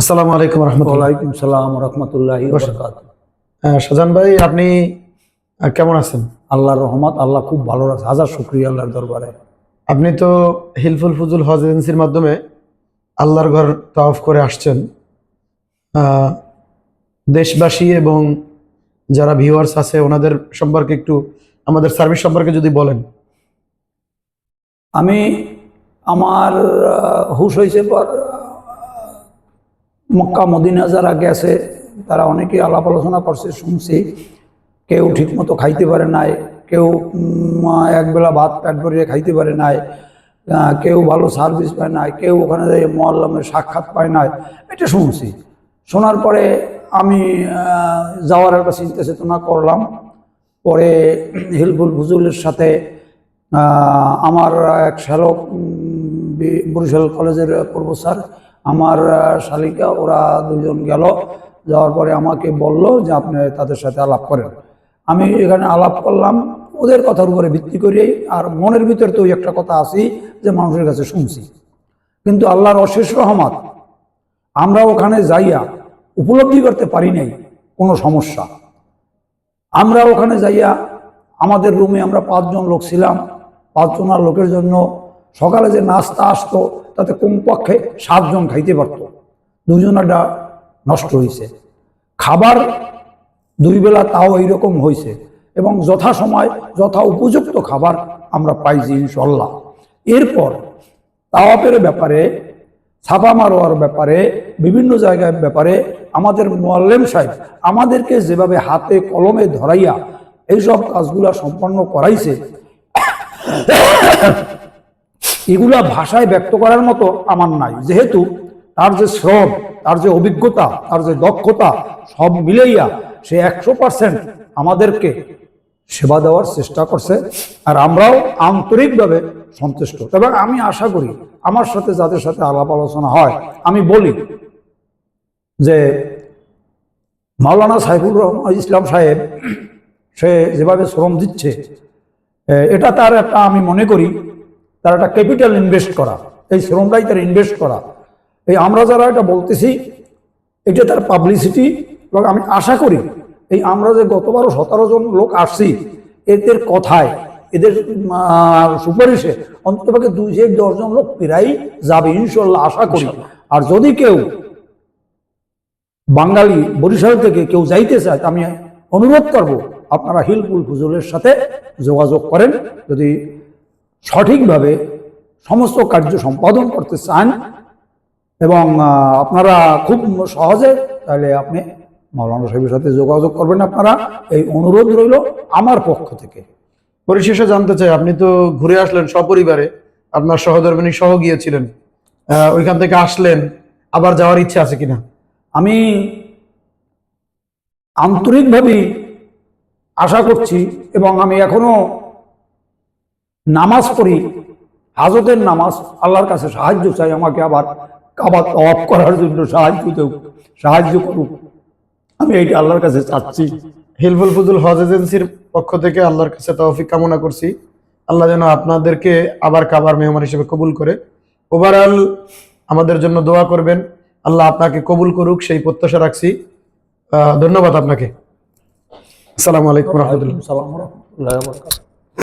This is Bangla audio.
আসসালামু আলাইকুম রহমতুল্লাহ। ওয়ালাইকুম সালাম রহমতুল্লাহ শাহজাহান ভাই আপনি কেমন আছেন? আল্লাহর রহমত আল্লাহ খুব ভালো রাখছে হাজার শুক্রিয়া আল্লাহর দরবারে। আপনি তো হিলফুল ফুজুল হজ এজেন্সির মাধ্যমে আল্লাহর ঘর তওয়াফ করে আসছেন। দেশবাসী এবং যারা ভিউয়ার্স আছে ওনাদের সম্পর্কে একটু আমাদের সার্ভিস সম্পর্কে যদি বলেন। আমি আমার হুশ হয়েছে পর মক্কা, মদিনা যারা গেছে, তারা অনেকে আলাপ আলোচনা করছে, শুনছি। কেউ ঠিকমতো খাইতে পারে নাই, কেউ একবেলা ভাত পেট ভরিয়ে খাইতে পারে নাই কেউ ভালো সার্ভিস পায় নাই, কেউ ওখানে যাই মোয়াল্লামের সাক্ষাৎ পায় নাই, এটা শুনছি। শোনার পরে আমি যাওয়ার একটা চিন্তা চেতনা করলাম। পরে হিলফুল ফুজুলের সাথে আমার এক শ্যালক বরিশাল কলেজের প্রফেসর আমার শালিকা, ওরা দুজন গেল, যাওয়ার পরে আমাকে বলল যে আপনি তাদের সাথে আলাপ করেন। আমি এখানে আলাপ করলাম, ওদের কথার উপরে ভিত্তি করেই, আর মনের ভিতরে তো একটা কথা আছি যে মানুষের কাছে শুনছি। কিন্তু আল্লাহর অশেষ রহমত, আমরা ওখানে যাইয়া উপলব্ধি করতে পারি নাই, কোনো সমস্যা। আমরা ওখানে যাইয়া, আমাদের রুমে আমরা পাঁচজন লোক ছিলাম পাঁচজনার লোকের জন্য সকালে যে নাস্তা আসতো, তাতে কমপক্ষে সাতজন খাইতে পারতো। দুজনাটা নষ্ট হয়েছে খাবার দুই বেলা তাও এইরকম হয়েছে এবং যথাসময় যথা উপযুক্ত খাবার আমরা পাইছি ইনশাল্লাহ এরপর তাওয়াপের ব্যাপারে, ছাপা মারোয়ার ব্যাপারে, বিভিন্ন জায়গার ব্যাপারে আমাদের মোয়াল্লেম সাহেব আমাদেরকে যেভাবে হাতে কলমে ধরাইয়া এইসব কাজগুলা সম্পন্ন করাইছে এগুলা ভাষায় ব্যক্ত করার মতো আমার নাই। যেহেতু তার যে শ্রম, তার যে অভিজ্ঞতা, তার যে দক্ষতা, সব মিলাইয়া সে একশো পার্সেন্ট আমাদেরকে সেবা দেওয়ার চেষ্টা করছে আর আমরাও আন্তরিকভাবে সন্তুষ্ট। তবে আমি আশা করি, আমার সাথে যাদের সাথে আলাপ আলোচনা হয়, আমি বলি যে মাওলানা সাইফুর রহমান ইসলাম সাহেব, সে যেভাবে শ্রম দিচ্ছে এটা তার একটা আমি মনে করি তার একটা ক্যাপিটাল ইনভেস্ট করা এই শ্রমটাই তার ইনভেস্ট করা। এই আমরা যারা এটা বলতেছি এটা তার পাবলিসিটি এবং আমি আশা করি এই আমরা যে গতবারও সতেরো জন লোক আসছি এদের কথায় এদের সুপারিশে অন্ততপক্ষে দুই থেকে দশজন লোক প্রায় যাবে ইনশাল্লাহ আশা করি। আর যদি কেউ বাঙালি বরিশাল থেকে কেউ যাইতে চায় তা আমি অনুরোধ করব আপনারা হিলপুল ফুজুলের সাথে যোগাযোগ করেন। যদি সঠিকভাবে সমস্ত কার্য সম্পাদন করতে চান এবং আপনারা খুব সহজে তাহলে আপনি মাওলানা সাহেবের সাথে যোগাযোগ করবেন আপনারা। এই অনুরোধ রইল আমার পক্ষ থেকে। পরিশেষে জানতে চাই আপনি তো ঘুরে আসলেন সপরিবারে আপনার সহধর্মিনী সহ গিয়েছিলেন ওইখান থেকে আসলেন আবার যাওয়ার ইচ্ছা আছে কিনা? আমি আন্তরিকভাবে আশা করছি এবং আমি এখনও নামাজ পড়ি হাজতের নামাজ আল্লাহর কাছে সাহায্য চাই আমাকে আবার আবার অফ করার জন্য সাহায্য দেব সাহায্য করুক। আমি এইটা আল্লাহর কাছে চাচ্ছি। হিলফুল ফুজুল হজ এজেন্সির পক্ষ থেকে আল্লাহর কাছে তৌফিক কামনা করছি। আল্লাহ যেন আপনাদেরকে আবার কাবার মেহমান হিসেবে কবুল করে। ওভারঅল আমাদের জন্য দোয়া করবেন। আল্লাহ আপনাকে কবুল করুক সেই প্রত্যাশা রাখছি। ধন্যবাদ আপনাকে। আসসালামু আলাইকুম রহমতুল্লাহ। সালাম রহমতুল্লাহ